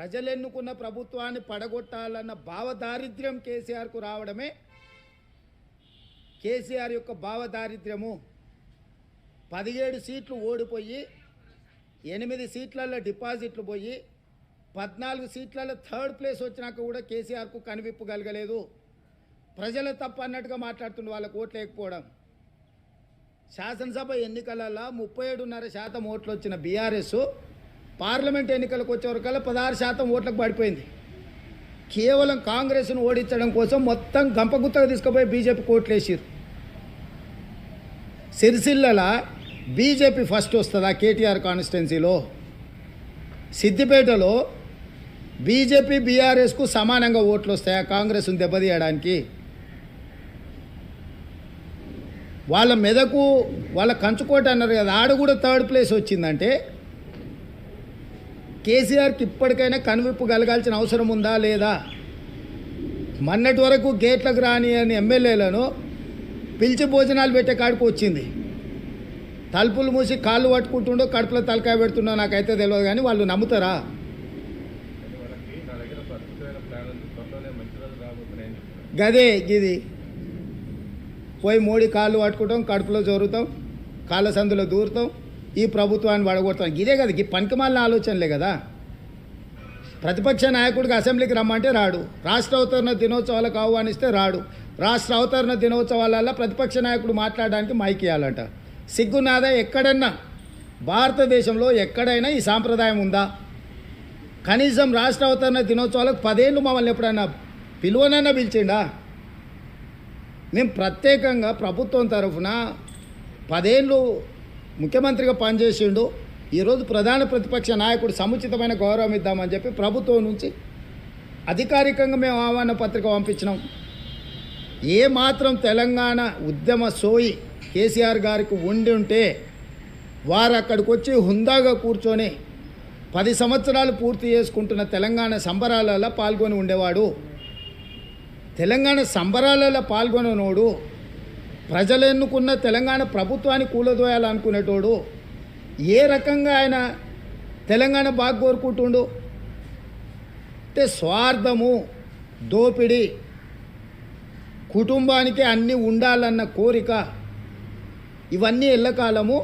ప్రజలు ఎన్నుకున్న ప్రభుత్వాన్ని పడగొట్టాలన్న భావదారిద్ర్యం కేసీఆర్కు రావడమే కేసీఆర్ యొక్క భావదారిద్ర్యము. పదిహేడు సీట్లు ఓడిపోయి ఎనిమిది సీట్లలో డిపాజిట్లు పోయి పద్నాలుగు సీట్లలో థర్డ్ ప్లేస్ వచ్చినాక కూడా కేసీఆర్కు కనివిప్పు కలగలేదు. ప్రజల తప్పు అన్నట్టుగా మాట్లాడుతుండే వాళ్ళకు ఓట్లు లేకపోవడం. శాసనసభ ఎన్నికలలో ముప్పై ఏడున్నర శాతం ఓట్లు వచ్చిన బీఆర్ఎస్ పార్లమెంట్ ఎన్నికలకు వచ్చేవరకల్లా పదహారు శాతం ఓట్లకు పడిపోయింది. కేవలం కాంగ్రెస్ను ఓడించడం కోసం మొత్తం గంపగుత్తగా తీసుకుపోయి బీజేపీ కోట్లు వేసారు సిరిసిల్లల బీజేపీ ఫస్ట్ వస్తుందా కేటీఆర్ కాన్స్టిట్యున్సీలో? సిద్దిపేటలో బీజేపీ బీఆర్ఎస్కు సమానంగా ఓట్లు వస్తాయా? కాంగ్రెస్ను దెబ్బతీయడానికి. వాళ్ళ మెదకు వాళ్ళ కంచుకోట అన్నారు కదా ఆడ కూడా థర్డ్ ప్లేస్ వచ్చిందంటే కేసీఆర్కి ఇప్పటికైనా కనువిప్పు కలగాల్సిన అవసరం ఉందా లేదా? మొన్నటి వరకు గేట్లకు రాని అని ఎమ్మెల్యేలను పిలిచి భోజనాలు పెట్టే కాడికి వచ్చింది. తలుపులు మూసి కాళ్ళు పట్టుకుంటుండో కడుపులో తలకాయ పెడుతుండో నాకైతే తెలియదు కానీ వాళ్ళు నమ్ముతారా? గదే ఇది పోయి మోడీ కాళ్ళు పట్టుకుంటాం కడుపులో జోరుతాం కాళ్ళ సందులో దూరుతాం ఈ ప్రభుత్వాన్ని పడగొడతాం ఇదే కదా ఈ పనికిమాలిన ఆలోచనలే కదా. ప్రతిపక్ష నాయకుడికి అసెంబ్లీకి రమ్మంటే రాడు. రాష్ట్ర అవతరణ దినోత్సవాలకు ఆహ్వానిస్తే రాడు. రాష్ట్ర అవతరణ దినోత్సవాలలో ప్రతిపక్ష నాయకుడు మాట్లాడడానికి మైక్ ఇవ్వాలంట సిగ్గునాదా ఎక్కడన్నా? భారతదేశంలో ఎక్కడైనా ఈ సాంప్రదాయం ఉందా? కనీసం రాష్ట్ర అవతరణ దినోత్సవాలకు పదేళ్ళు మమ్మల్ని ఎప్పుడైనా పిలువనైనా పిలిచిండా? మేము ప్రత్యేకంగా ప్రభుత్వం తరఫున పదేళ్ళు ముఖ్యమంత్రిగా పనిచేసిండు. ఈరోజు ప్రధాన ప్రతిపక్ష నాయకుడు సముచితమైన గౌరవం ఇద్దామని చెప్పి ప్రభుత్వం నుంచి అధికారికంగా మేము ఆహ్వాన పత్రిక పంపించినాం. ఏ మాత్రం తెలంగాణ ఉద్యమ సోయి కేసీఆర్ గారికి ఉండి ఉంటే వారు అక్కడికి వచ్చి హుందాగా కూర్చొని పది సంవత్సరాలు పూర్తి చేసుకుంటున్న తెలంగాణ సంబరాలలో పాల్గొని ఉండేవాడు. తెలంగాణ సంబరాలలో పాల్గొననోడు ప్రజలు ఎన్నుకున్న తెలంగాణ ప్రభుత్వాన్ని కూలదోయాలనుకునేటోడు ఏ రకంగా ఆయన తెలంగాణ బాగా కోరుకుంటుండు? అంటే స్వార్థము దోపిడి కుటుంబానికి అన్నీ ఉండాలన్న కోరిక ఇవన్నీ ఎల్లకాలము